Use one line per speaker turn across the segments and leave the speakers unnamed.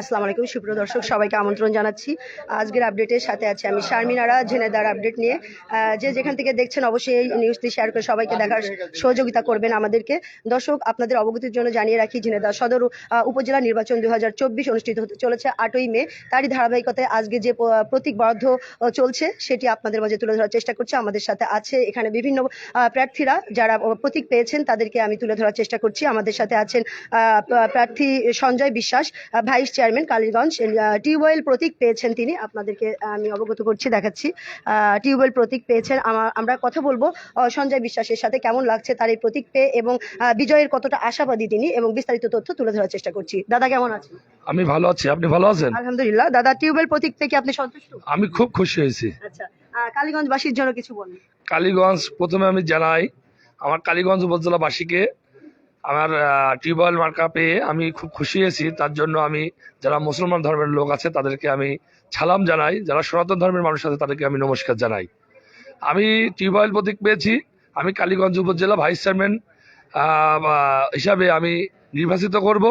আসসালামু আলাইকুম সুপ্রিয় দর্শক সবাইকে আমন্ত্রণ জানাচ্ছি। আজকের আপডেটের সাথে আছে আমি শারমিনারা ঝেনেদার আপডেট নিয়ে। যে যেখান থেকে দেখছেন অবশ্যই এই নিউজটি শেয়ার করে সবাইকে দেখার সহযোগিতা করবেন আমাদেরকে। দর্শক আপনাদের অবগতির জন্য জানিয়ে রাখি ঝিনেদা সদর উপজেলা নির্বাচন দুই অনুষ্ঠিত হতে চলেছে আটই মে। তারই ধারাবাহিকতায় আজকে যে প্রতীক বরাদ্দ চলছে সেটি আপনাদের মাঝে তুলে ধরার চেষ্টা করছি। আমাদের সাথে আছে এখানে বিভিন্ন প্রার্থীরা যারা প্রতীক পেয়েছেন তাদেরকে আমি তুলে ধরার চেষ্টা করছি। আমাদের সাথে আছেন প্রার্থী সঞ্জয় বিশ্বাস। আহ, ভাইস চেয়ারম্যান কালীগঞ্জ টিউবওয়েল প্রতীক পেয়েছেন তিনি। আপনাদেরকে আমি অবগত করছি দেখাচ্ছি। টিউবওয়েল প্রতীক পেয়েছেন আমরা কথা বলব সঞ্জয় বিশ্বাসের সাথে কেমন লাগছে তার এই প্রতীক পেয়ে এবং বিজয়ের কতটা আশাবাদী তিনি এবং বিস্তারিত তথ্য তুলে ধরার চেষ্টা করছি। দাদা কেমন আছেন?
আমি ভালো আছি। আপনি ভালো আছেন?
আলহামদুলিল্লাহ। দাদা টিউবওয়েল প্রতীক থেকে আপনি সন্তুষ্ট?
আমি খুব খুশি হয়েছি।
আচ্ছা কালীগঞ্জবাসীর জন্য কিছু বলুন।
কালীগঞ্জ প্রথমে আমি জানাই আমার কালীগঞ্জ উপজেলাবাসীকে আমার টিউবওয়েল মার্কা পেয়ে আমি খুব খুশি হয়েছি। তার জন্য আমি, যারা মুসলমান ধর্মের লোক আছে, তাদেরকে আমি সালাম জানাই। যারা সনাতন ধর্মের মানুষ আছে, তাদেরকে আমি নমস্কার জানাই। আমি টিউবওয়েল প্রতীক পেয়েছি। আমি কালীগঞ্জ উপজেলা ভাইস চেয়ারম্যান হিসাবে আমি নির্বাচিত করব।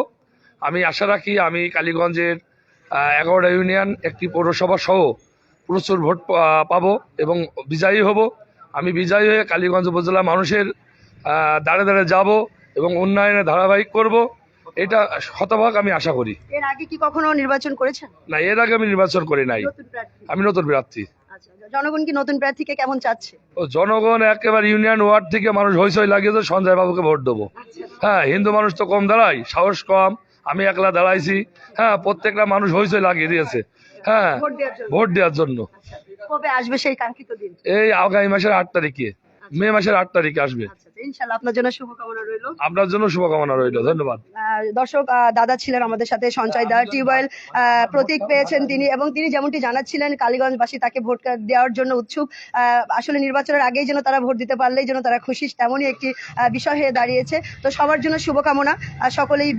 আমি আশা রাখি আমি কালীগঞ্জের এগারোটা ইউনিয়ন, একটি পৌরসভা সহ প্রচুর ভোট পাবো এবং বিজয়ী হব। আমি বিজয়ী হয়ে কালীগঞ্জ উপজেলার মানুষের দাঁড়ে দাঁড়ে যাব। এবং উন্নয়নে ধারাবাহিক করব এটা শতভাগ আমি আশা করি।
এর আগে কি কখনো নির্বাচন করেছেন?
না এর আগে আমি নির্বাচন করি নাই। আমি নতুন প্রার্থী।
আচ্ছা জনগণ কি নতুন প্রার্থীকে কেমন চাচ্ছে?
ও জনগণ একেবারে ইউনিয়ন ওয়ার্ড থেকে মানুষ হইচই লাগিয়েছে সঞ্জয় বাবুকে ভোট দেবো।
আচ্ছা।
হ্যাঁ হিন্দু মানুষ তো কম দাঁড়ায় সাহস কম আমি একলা দাঁড়াইছি। হ্যাঁ প্রত্যেকটা মানুষ হইচই লাগিয়ে দিয়েছে। হ্যাঁ
ভোট দেওয়ার জন্য। আচ্ছা কবে আসবে সেই কাঙ্ক্ষিত দিন?
এই আগামী মাসের আট তারিখে মে মাসের আট তারিখে আসবে।
ইনশাআল্লাহ আপনার জন্য শুভকামনা রইল।
আপনার জন্য শুভকামনা রইল ধন্যবাদ।
দর্শক দাদা ছিলেন আমাদের সাথে সঞ্চয় দা টিউবওয়েল প্রতীক পেয়েছেন তিনি এবং তিনি যেমনটি জানাচ্ছিলেন কালীগঞ্জবাসী তাকে ভোট দেওয়ার জন্য উৎসুক। আহ, আসলে নির্বাচনের আগেই যেন তারা ভোট দিতে পারলেই যেন তারা খুশি তেমনই একটি বিষয় হয়ে দাঁড়িয়েছে। তো সবার জন্য শুভকামনা সকলেই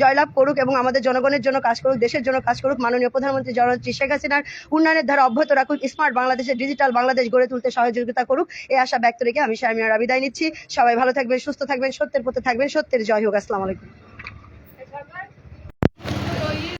জয়লাভ করুক এবং আমাদের জনগণের জন্য কাজ করুক দেশের জন্য কাজ করুক। মাননীয় প্রধানমন্ত্রী জননেত্রী শেখ হাসিনার উন্নয়নের ধারা অব্যাহত রাখুক স্মার্ট বাংলাদেশের ডিজিটাল বাংলাদেশ গড়ে তুলতে সহযোগিতা করুক এই আশা ব্যক্ত রেখে আমি শারমিনারা বিদায় নিচ্ছি। সবাই ভালো থাকবেন সুস্থ থাকবেন সত্যের পথে থাকবেন সত্যের জয় হোক। আসসালামু আলাইকুম।